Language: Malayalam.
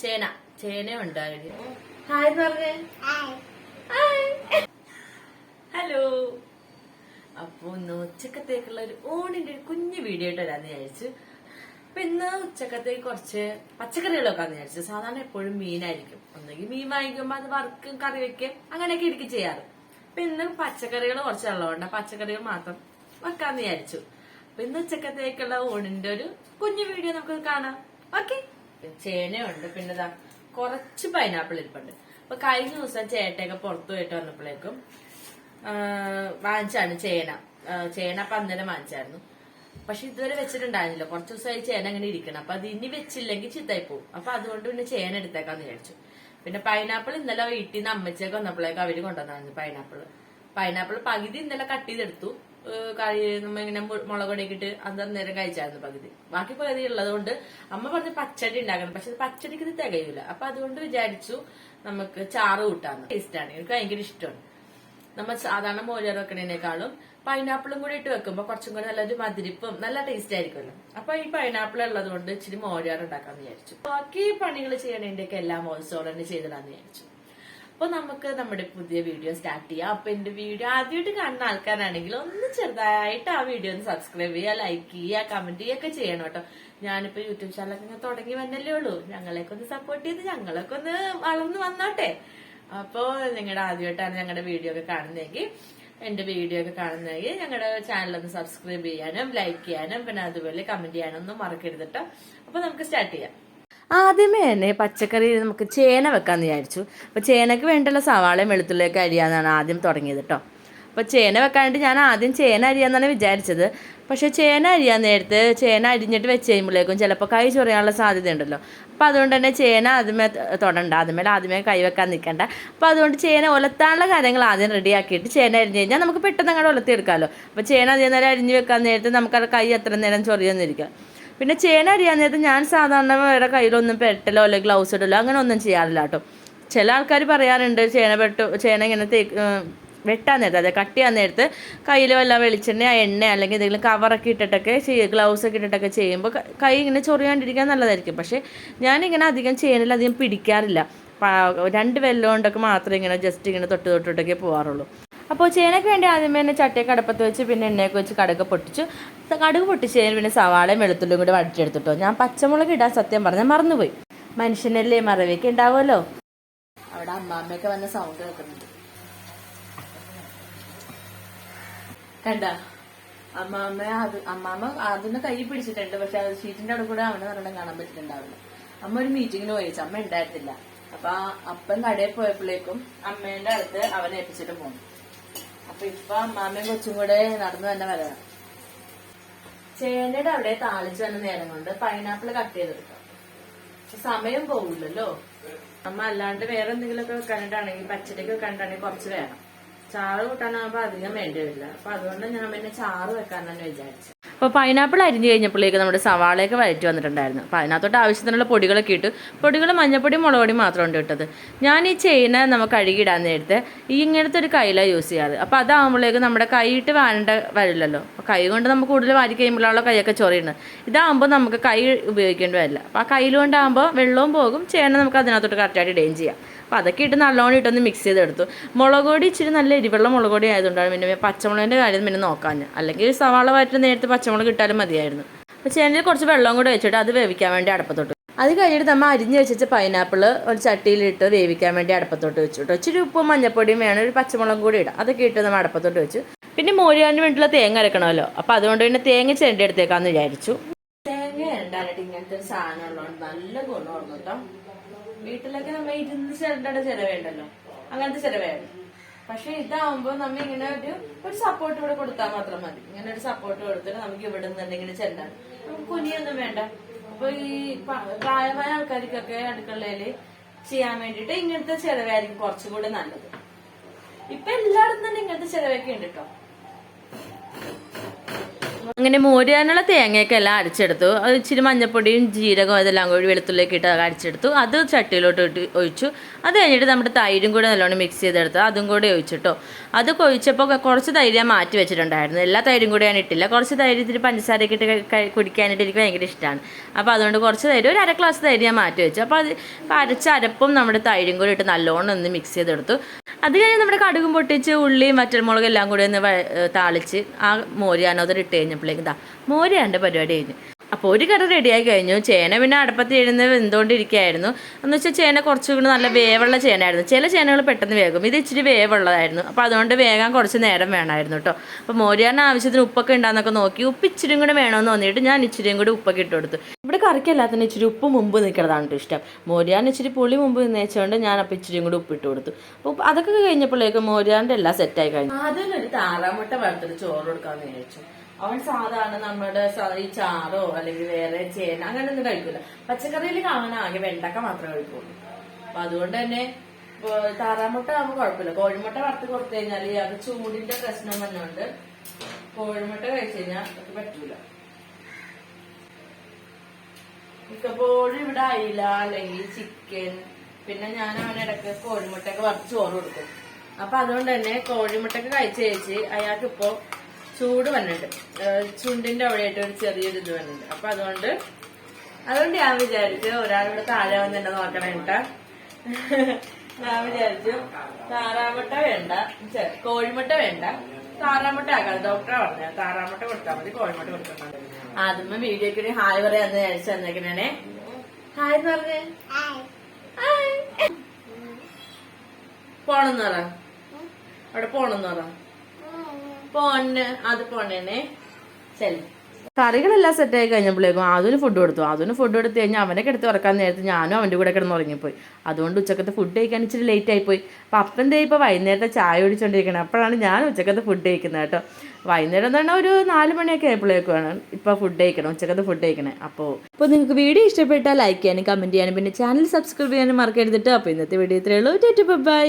ചേന. ചേന ഉണ്ടായിരുന്നു ഹായ് എന്ന് പറഞ്ഞേ ഹലോ അപ്പൊ ഇന്ന് ഉച്ചക്കത്തേക്കുള്ള ഒരു ഓണിന്റെ ഒരു കുഞ്ഞു വീഡിയോ ആയിട്ട് വരാന്ന് വിചാരിച്ചു. അപ്പൊ ഇന്ന് ഉച്ചക്കത്തേക്ക് കുറച്ച് പച്ചക്കറികളൊക്കെ ആന്ന് വിചാരിച്ചു. സാധാരണ എപ്പോഴും മീനായിരിക്കും. ഒന്നെങ്കിൽ മീൻ വാങ്ങിക്കുമ്പോ അത് വറുക്കും കറി വെക്കും അങ്ങനെയൊക്കെ എനിക്ക് ചെയ്യാറ്. അപ്പൊ ഇന്ന് പച്ചക്കറികൾ കുറച്ച് ഉള്ളതുകൊണ്ട് പച്ചക്കറികൾ മാത്രം വെക്കാന്ന് വിചാരിച്ചു. അപ്പൊ ഇന്ന് ഉച്ചക്കത്തേക്കുള്ള ഓണിന്റെ ഒരു കുഞ്ഞു വീഡിയോ നമുക്ക് കാണാം. ഓക്കെ ചേനയുണ്ട്. പിന്നെ ദാ കുറച്ച് പൈനാപ്പിൾ ഇരിപ്പുണ്ട്. അപ്പൊ കഴിഞ്ഞ ദിവസം ചേട്ടയൊക്കെ പുറത്തു പോയിട്ട് വന്നപ്പോഴേക്കും വാങ്ങിച്ചാണ് ചേന. ചേന അപ്പൊ അന്നേരം വാങ്ങിച്ചായിരുന്നു. പക്ഷെ ഇതുവരെ വെച്ചിട്ടുണ്ടായിരുന്നില്ല. കുറച്ച് ദിവസമായി ചേന അങ്ങനെ ഇരിക്കണം. അപ്പൊ അത് ഇനി വെച്ചില്ലെങ്കിൽ ചിത്തായി പോകും. അപ്പൊ അതുകൊണ്ട് പിന്നെ ചേന എടുത്തേക്കാന്ന് വിചാരിച്ചു. പിന്നെ പൈനാപ്പിൾ ഇന്നലെ വീട്ടിൽ നിന്ന് അമ്മച്ചേക്ക് വന്നപ്പോഴേക്കും അവർ കൊണ്ടുവന്നായിരുന്നു പൈനാപ്പിൾ പൈനാപ്പിൾ പകുതി ഇന്നലെ കട്ട് ചെയ്തെടുത്തു. ഏഹ് കഴി നമ്മ ഇങ്ങനെ മുളകൊടക്കിട്ട് മുളക് പൊടിയൊക്കെ അത് നേരം കഴിച്ചായിരുന്നു പകുതി. ബാക്കി പകുതി ഉള്ളത് കൊണ്ട് അമ്മ പറഞ്ഞ് പച്ചടി ഉണ്ടാക്കണം. പക്ഷെ പച്ചടിക്ക് ഇത് തികയൂല. അപ്പൊ അതുകൊണ്ട് വിചാരിച്ചു നമുക്ക് ചാറ് കൂട്ടാന്ന്. ടേസ്റ്റാണ് എനിക്ക് ഭയങ്കര ഇഷ്ടമാണ്. നമ്മൾ സാധാരണ മോര് വെക്കണേനേക്കാളും പൈനാപ്പിളും കൂടി ഇട്ട് വെക്കുമ്പോൾ കുറച്ചും കൂടി നല്ലൊരു മതിരിപ്പും നല്ല ടേസ്റ്റ് ആയിരിക്കുമല്ലോ. അപ്പൊ ഈ പൈനാപ്പിൾ ഉള്ളത് കൊണ്ട് ഇച്ചിരി മോരാർ ഉണ്ടാക്കാന്ന് വിചാരിച്ചു. ബാക്കി പണികൾ ചെയ്യണേന്റെയൊക്കെ എല്ലാം മോൾസോൾ തന്നെ ചെയ്തിടാന്ന് വിചാരിച്ചു. അപ്പൊ നമുക്ക് നമ്മുടെ പുതിയ വീഡിയോ സ്റ്റാർട്ട് ചെയ്യാം. അപ്പൊ എന്റെ വീഡിയോ ആദ്യമായിട്ട് കാണുന്ന ആൾക്കാരാണെങ്കിൽ ഒന്ന് ചെറുതായിട്ട് ആ വീഡിയോ ഒന്ന് സബ്സ്ക്രൈബ് ചെയ്യുക ലൈക്ക് ചെയ്യുക കമന്റ് ചെയ്യുക ചെയ്യണം കേട്ടോ. ഞാനിപ്പോ യൂട്യൂബ് ചാനലൊക്കെ ഇങ്ങനെ തുടങ്ങി വന്നല്ലേ ഉള്ളൂ. ഞങ്ങളെയൊക്കെ ഒന്ന് സപ്പോർട്ട് ചെയ്ത് ഞങ്ങളൊക്കെ ഒന്ന് വളർന്നു വന്നോട്ടെ. അപ്പോ നിങ്ങളുടെ ആദ്യമായിട്ടാണ് ഞങ്ങളുടെ വീഡിയോ ഒക്കെ കാണുന്നതെങ്കിൽ എന്റെ വീഡിയോ ഒക്കെ കാണുന്നതെങ്കിൽ ഞങ്ങളുടെ ചാനൽ ഒന്ന് സബ്സ്ക്രൈബ് ചെയ്യാനും ലൈക്ക് ചെയ്യാനും പിന്നെ അതുപോലെ കമന്റ് ചെയ്യാനും ഒന്നും മറക്കരുത് അപ്പൊ നമുക്ക് സ്റ്റാർട്ട് ചെയ്യാം. ആദ്യമേ തന്നെ പച്ചക്കറി നമുക്ക് ചേന വെക്കാമെന്ന് വിചാരിച്ചു. അപ്പോൾ ചേനക്ക് വേണ്ടിയുള്ള സവാളയും വെളുത്തുള്ളിയൊക്കെ അരിയാന്നാണ് ആദ്യം തുടങ്ങിയത് കേട്ടോ അപ്പോൾ ചേന വെക്കാനായിട്ട് ഞാൻ ആദ്യം ചേന അരിയാന്നാണ് വിചാരിച്ചത്. പക്ഷേ ചേന അരിയാൻ നേരത്ത് ചേന അരിഞ്ഞിട്ട് വെച്ച് കഴിയുമ്പോഴേക്കും ചിലപ്പോൾ കൈ ചൊറിയാനുള്ള സാധ്യത ഉണ്ടല്ലോ അപ്പോൾ അതുകൊണ്ട് തന്നെ ചേന ആദ്യമേ തൊടണ്ട. ആദ്യമേ ആദ്യമേ കൈ വെക്കാൻ നിൽക്കണ്ട അപ്പോൾ അതുകൊണ്ട് ചേന ഒലത്താനുള്ള കാര്യങ്ങൾ ആദ്യം റെഡിയാക്കിയിട്ട് ചേന അരിഞ്ഞ് കഴിഞ്ഞാൽ നമുക്ക് പെട്ടെന്ന് അങ്ങോട്ട് ഒലത്തി എടുക്കാമല്ലോ അപ്പോൾ ചേന അതേ നേരം അരിഞ്ഞ് വെക്കാൻ നേരത്ത് നമുക്കത് കൈ എത്ര നേരം ചൊറിയൊന്നിരിക്കാം. പിന്നെ ചേന അരിയാൻ നേരത്തെ ഞാൻ സാധാരണ വേറെ കയ്യിലൊന്നും പെട്ടലോ അല്ലെങ്കിൽ ഗ്ലൗസ് ഇടലോ അങ്ങനെ ഒന്നും ചെയ്യാറില്ല കേട്ടോ. ചില ആൾക്കാർ പറയാറുണ്ട് ചേന പെട്ടു ചേന ഇങ്ങനെ തേക്ക് വെട്ടാൻ നേരത്ത് അതെ കട്ട് ചെയ്യാൻ നേരത്ത് കയ്യിൽ വല്ല വെളിച്ചെണ്ണ എണ്ണ അല്ലെങ്കിൽ എന്തെങ്കിലും കവറൊക്കെ ഇട്ടിട്ടൊക്കെ ചെയ്യുക ഗ്ലൗസ് ഒക്കെ ഇട്ടിട്ടൊക്കെ ചെയ്യുമ്പോൾ കൈ ഇങ്ങനെ ചൊറിയാണ്ടിരിക്കാൻ നല്ലതായിരിക്കും. പക്ഷേ ഞാനിങ്ങനെ അധികം ചേനയിൽ അധികം പിടിക്കാറില്ല. രണ്ട് വെല്ലം കൊണ്ടൊക്കെ മാത്രമേ ഇങ്ങനെ ജസ്റ്റ് ഇങ്ങനെ തൊട്ട് തൊട്ടിട്ടൊക്കെ പോകാറുള്ളൂ അപ്പോൾ ചേനയ്ക്ക് വേണ്ടി ആദ്യമേ തന്നെ ചട്ടിയൊക്കെ അടുപ്പത്ത് വെച്ച് പിന്നെ എണ്ണയൊക്കെ വെച്ച് കടുക് പൊട്ടിച്ചു. കടുക് കഴിഞ്ഞാൽ പിന്നെ സവാളയും വെളുത്തുള്ളിയും കൂടി വടിച്ചെടുത്തിട്ടോ ഞാൻ പച്ചമുളക് ഇടാൻ സത്യം പറഞ്ഞാൽ മറന്നുപോയി. മനുഷ്യനല്ലേ മറവിയൊക്കെ ഉണ്ടാവുമല്ലോ? അവിടെ അമ്മാമ്മയൊക്കെ വന്ന സൗണ്ട് കേൾക്കുന്നുണ്ട്. കണ്ട? അമ്മാമ്മ അത് അമ്മാമ്മ അതിന് കൈ പിടിച്ചിട്ടുണ്ട്. പക്ഷെ അത് ഷീറ്റിന്റെ അവിടെ കൂടെ അവനെ നല്ല കാണാൻ പറ്റിട്ടുണ്ടാവില്ല അമ്മ ഒരു മീറ്റിങ്ങിന് പോയിച്ചു. അമ്മ ഉണ്ടായിരുന്നില്ല അപ്പൊ അപ്പൻ കടയിൽ പോയപ്പോഴേക്കും അമ്മേന്റെ അടുത്ത് അവനെ എത്തിച്ചിട്ട് പോകും അപ്പൊ ഇപ്പൊ മാമയും കൊച്ചും കൂടെ നടന്നു തന്നെ വരണം ചേനയുടെ അവിടെ താളിച്ചു തന്നെ നേരം കൊണ്ട് പൈനാപ്പിൾ കട്ട് ചെയ്തെടുക്കാം. സമയം പോകില്ലല്ലോ അമ്മ അല്ലാണ്ട് വേറെ എന്തെങ്കിലുമൊക്കെ വെക്കാനായിട്ടാണെങ്കിൽ പച്ചടിക്ക് വെക്കാനായിട്ടാണെങ്കിൽ കുറച്ച് വേണം. ചാറ് കൂട്ടാനാകുമ്പോൾ അധികം വേണ്ടി വരില്ല അപ്പൊ അതുകൊണ്ട് ഞാൻ പിന്നെ ചാറ് വെക്കാൻ തന്നെ വിചാരിച്ചു അപ്പോൾ പൈനാപ്പിൾ അരിഞ്ഞു കഴിഞ്ഞപ്പോഴേക്ക് നമ്മുടെ സവാളയൊക്കെ വരറ്റി വന്നിട്ടുണ്ടായിരുന്നു. അപ്പോൾ അതിനകത്തോട്ട് ആവശ്യത്തിനുള്ള പൊടികളൊക്കെ ഇട്ട് പൊടികൾ മഞ്ഞപ്പൊടി പൊടി മാത്രമുണ്ട് ഇട്ടത്. ഞാൻ ഈ ചെയിന നമുക്ക് കഴുകിയിടാൻ നേരത്തെ ഈ ഇങ്ങനത്തെ ഒരു കയ്യിലാണ് യൂസ് ചെയ്യാറ്. അപ്പോൾ അതാകുമ്പോഴേക്ക് നമ്മുടെ കൈയിട്ട് വാരേണ്ട വരില്ലല്ലോ. കൈ കൊണ്ട് നമുക്ക് കൂടുതൽ വാരി കഴിയുമ്പോഴുള്ള കൈയൊക്കെ ചൊറിയുന്നത്. ഇതാകുമ്പോൾ നമുക്ക് കൈ ഉപയോഗിക്കേണ്ടി വരില്ല. അപ്പോൾ ആ കയ്യിൽ കൊണ്ടാകുമ്പോൾ വെള്ളവും പോകും ചേന നമുക്ക് അതിനകത്തോട്ട് കറക്റ്റായിട്ട് ഇടുകയും ചെയ്യാം. അപ്പോൾ അതൊക്കെ ഇട്ട് നല്ലോണം ഇട്ടൊന്ന് മിക്സ് ചെയ്തെടുത്തു. മുളക് പൊടി ഇച്ചിരി നല്ല എരിവുള്ള മുളക് പൊടി ആയതുകൊണ്ടാണ് പിന്നെ പച്ചമുളകിന്റെ കാര്യം പിന്നെ നോക്കാൻ അല്ലെങ്കിൽ സവാള വയറ്റ് നേരത്തെ പച്ചമുളക് ഇട്ടാലും മതിയായിരുന്നു. അപ്പോൾ ചേനയിൽ കുറച്ച് വെള്ളം കൂടെ വെച്ചിട്ട് അത് വേവിക്കാൻ വേണ്ടി അടുപ്പത്തോട്ട് അത് കഴിഞ്ഞിട്ട് നമ്മൾ അരിഞ്ഞ് വെച്ചിട്ട് പൈനാപ്പിൾ ഒരു ചട്ടിയിലിട്ട് വേവിക്കാൻ വേണ്ടി അടുപ്പത്തോട്ട് വെച്ചു കേട്ടോ ഇച്ചിരി ഉപ്പും മഞ്ഞപ്പൊടിയും വേണം ഒരു പച്ചമുളകും കൂടി ഇടാം. അതൊക്കെ ഇട്ട് നമ്മൾ അടുപ്പത്തോട്ട് വെച്ചു. പിന്നെ മോരുകാരന് വേണ്ടിയുള്ള തേങ്ങ അരക്കണമല്ലോ. അപ്പോൾ അതുകൊണ്ട് തന്നെ തേങ്ങ ചെരണ്ടി എടുത്തേക്കാന്ന് വിചാരിച്ചു. തേങ്ങ ഉണ്ടായിട്ട് ഇങ്ങനത്തെ ഒരു സാധനം ഉള്ളതുകൊണ്ട് നല്ല ഗുണമാണ് കേട്ടോ വീട്ടിലൊക്കെ നമ്മ ഇരുന്ന് ചിരണ്ടയുടെ ചിലവേണ്ടല്ലോ അങ്ങനത്തെ ചിലവേണം പക്ഷെ ഇതാവുമ്പോ നമ്മ ഇങ്ങനെ ഒരു ഒരു സപ്പോർട്ട് ഇവിടെ കൊടുത്താൽ മാത്രം മതി. ഇങ്ങനെ ഒരു സപ്പോർട്ട് കൊടുത്തിട്ട് നമുക്ക് ഇവിടെ നിന്ന് ഇങ്ങനെ ചെല്ലാൻ നമുക്ക് കുനിയൊന്നും വേണ്ട. അപ്പൊ ഈ പ്രായമായ ആൾക്കാർക്കൊക്കെ അടുക്കളയിൽ ചെയ്യാൻ വേണ്ടിയിട്ട് ഇങ്ങനത്തെ ചെലവായിരിക്കും കുറച്ചുകൂടെ നല്ലത്. ഇപ്പൊ എല്ലായിടത്തും തന്നെ ഇങ്ങനത്തെ ചെലവൊക്കെ ഉണ്ട് കേട്ടോ അങ്ങനെ മോരുകാനുള്ള തേങ്ങയൊക്കെ എല്ലാം അരച്ചെടുത്തു. അത് ഇച്ചിരി മഞ്ഞപ്പൊടിയും ജീരകവും ഇതെല്ലാം കൂടി വെളുത്തുള്ളിയൊക്കെ ഇട്ട് അരച്ചെടുത്തു. അത് ചട്ടിയിലോട്ട് ഇട്ട് ഒഴിച്ചു. അത് കഴിഞ്ഞിട്ട് നമ്മുടെ തൈരും കൂടെ നല്ലോണം മിക്സ് ചെയ്തെടുത്തു. അതും കൂടി ഒഴിച്ചിട്ടോ. അത് കൊഴിച്ചപ്പോൾ കുറച്ച് തൈര് ഞാൻ മാറ്റി വെച്ചിട്ടുണ്ടായിരുന്നു. എല്ലാ തൈരും കൂടി ഞാൻ ഇട്ടില്ല. കുറച്ച് തൈര് ഇത്തിരി പഞ്ചസാരയൊക്കെ ഇട്ട് കുടിക്കാനായിട്ട് എനിക്ക് ഭയങ്കര ഇഷ്ടമാണ്. അപ്പോൾ അതുകൊണ്ട് കുറച്ച് തൈര് ഒരു അര ഗ്ലാസ് തൈര് ഞാൻ മാറ്റി വെച്ചു. അപ്പോൾ അത് അരച്ച അരപ്പും നമ്മുടെ തൈരും കൂടി ഇട്ട് നല്ലോണം ഒന്ന് മിക്സ് ചെയ്തെടുത്തു. അത് കഴിഞ്ഞ് നമ്മുടെ കടുകും പൊട്ടിച്ച് ഉള്ളി മറ്റൽമുളക് എല്ലാം കൂടി ഒന്ന് താളിച്ച് ആ മോരിയാനോദർ ഇട്ട് കഴിഞ്ഞപ്പോഴേക്കും ഇതാ മോരിയാന്റെ പരിപാടി കഴിഞ്ഞു. അപ്പോൾ ഒരു കറി റെഡിയായി കഴിഞ്ഞു. ചേന പിന്നെ അടുപ്പത്ത് എഴുന്ന വെന്തുകൊണ്ടിരിക്കുകയായിരുന്നു. എന്ന് വെച്ചാൽ ചേന കുറച്ചുകൂടി നല്ല വേവുള്ള ചേനയായിരുന്നു. ചില ചേനകൾ പെട്ടെന്ന് വേകും. ഇത് ഇച്ചിരി വേവുള്ളതായിരുന്നു. അപ്പോൾ അതുകൊണ്ട് വേഗം കുറച്ച് നേരം വേണമായിരുന്നു കേട്ടോ അപ്പോൾ മോരിയാറിന് ആവശ്യത്തിന് ഉപ്പൊക്കെ ഉണ്ടാകുന്നൊക്കെ നോക്കി. ഉപ്പ് ഇച്ചിരിയും കൂടെ വേണമെന്ന് തോന്നിയിട്ട് ഞാൻ ഇച്ചിരിയും കൂടി ഉപ്പൊക്കെ ഇട്ട് കൊടുത്തു. ഇവിടെ കറിക്ക് എല്ലാത്തിനും ഇച്ചിരി ഉപ്പ് മുമ്പ് നിൽക്കുന്നതാണ് ഇഷ്ടം. മോരിയാറിന് ഇച്ചിരി പുളി മുമ്പ് നിന്നേച്ചുകൊണ്ട് ഞാൻ അപ്പോൾ ഇച്ചിരിയും കൂടി ഉപ്പ് ഉപ്പിട്ട് കൊടുത്തു. അപ്പോൾ അതൊക്കെ കഴിഞ്ഞപ്പോഴേക്കും മോരിയാറിന്റെ എല്ലാം സെറ്റായി കഴിഞ്ഞു. ഒരു താറാമുട്ട വറുത്തിട്ട് ചോറ് കൊടുക്കാമെന്ന് വിചാരിച്ചു. അവൻ സാധാരണ നമ്മുടെ ഈ ചാറോ അല്ലെങ്കിൽ വേറെ ചേന അങ്ങനെ ഒന്നും കഴിക്കൂല. പച്ചക്കറിയിൽ കാണാൻ ആകെ വെണ്ടക്ക മാത്രമേ കഴിക്കുള്ളൂ. അപ്പൊ അതുകൊണ്ട് തന്നെ താറാമുട്ട ആകുമ്പോൾ കുഴപ്പമില്ല. കോഴിമുട്ട വറുത്ത് കൊടുത്തു കഴിഞ്ഞാൽ അത് ചൂടിന്റെ പ്രശ്നം വന്നുകൊണ്ട് കോഴിമുട്ട കഴിച്ചു കഴിഞ്ഞാൽ അത് പറ്റൂല. മിക്കപ്പോഴും ഇവിടെ അയില അല്ലെങ്കിൽ ചിക്കൻ പിന്നെ ഞാൻ അവന് ഇടയ്ക്ക് കോഴിമുട്ടയൊക്കെ വറുത്ത് ചോറ് കൊടുക്കും. അപ്പൊ അതുകൊണ്ട് തന്നെ കോഴിമുട്ടയൊക്കെ കഴിച്ചു കഴിച്ച് അയാൾക്ക് ഇപ്പോ ചൂട് വന്നിട്ട്. ചുണ്ടിന്റെ അവിടെയായിട്ട് ഒരു ചെറിയൊരു ഇത് വന്നിട്ട്. അപ്പൊ അതുകൊണ്ട് അതുകൊണ്ട് ഞാൻ വിചാരിച്ചു ഒരാളിവിടെ താഴെ വന്നിട്ട് നോക്കണം കേട്ടാ. ഞാൻ വിചാരിച്ചു താറാമുട്ട വേണ്ട. കോഴിമുട്ട വേണ്ട. താറാമുട്ട ആക്കാം ഡോക്ടറെ പറഞ്ഞ താറാമുട്ട കൊടുത്താൽ മതി കോഴിമുട്ട കൊടുത്താൽ മതി. ആദ്യമേ വീഡിയോക്ക് ഹായ് പറയാന്ന് വിചാരിച്ചു തന്നേക്കണേ ഹായ് എന്ന് പറഞ്ഞേ. പോണെന്ന് പറ. അവിടെ പോണെന്ന് പറ. പോണ് അത് പോണേനെ. ശരി കറികളെല്ലാം സെറ്റ് ആയി കഴിഞ്ഞപ്പോഴേക്കും അതിന് ഫുഡ് കൊടുത്തു. അതിന് ഫുഡ് കൊടുത്തു കഴിഞ്ഞാൽ അവനെ കിടത്തി ഉറക്കാൻ നേരത്ത് ഞാനും അവന്റെ കൂടെ കിടന്ന് ഉറങ്ങിപ്പോയി. അതുകൊണ്ട് ഉച്ചക്കത്തെ ഫുഡ് കഴിക്കാൻ ഇച്ചിരി ലേറ്റ് ആയിപ്പോയി. അപ്പം അപ്പന്റെ ദേ ഇപ്പോൾ വൈകുന്നേരത്തെ ചായ കുടിച്ചുകൊണ്ടിരിക്കണം അപ്പോഴാണ് ഞാൻ ഉച്ചക്കത്തെ ഫുഡ് കഴിക്കുന്നത് കേട്ടോ. വൈകുന്നേരം തന്നെ ഒരു നാല് മണിയൊക്കെ ആയപ്പോഴേക്കുമാണ് ഇപ്പോൾ ഫുഡ് കഴിക്കണം ഉച്ചക്കത്തെ ഫുഡ് കഴിക്കണേ. അപ്പോൾ അപ്പോൾ നിങ്ങൾക്ക് വീഡിയോ ഇഷ്ടപ്പെട്ടാൽ ലൈക്ക് ചെയ്യാനും കമന്റ് ചെയ്യാനും പിന്നെ ചാനൽ സബ്സ്ക്രൈബ് ചെയ്യാനും മറക്കരുതിട്ട് അപ്പോൾ ഇന്നത്തെ വീഡിയോ ഇത്രയേ ഉള്ളൂ. ബൈ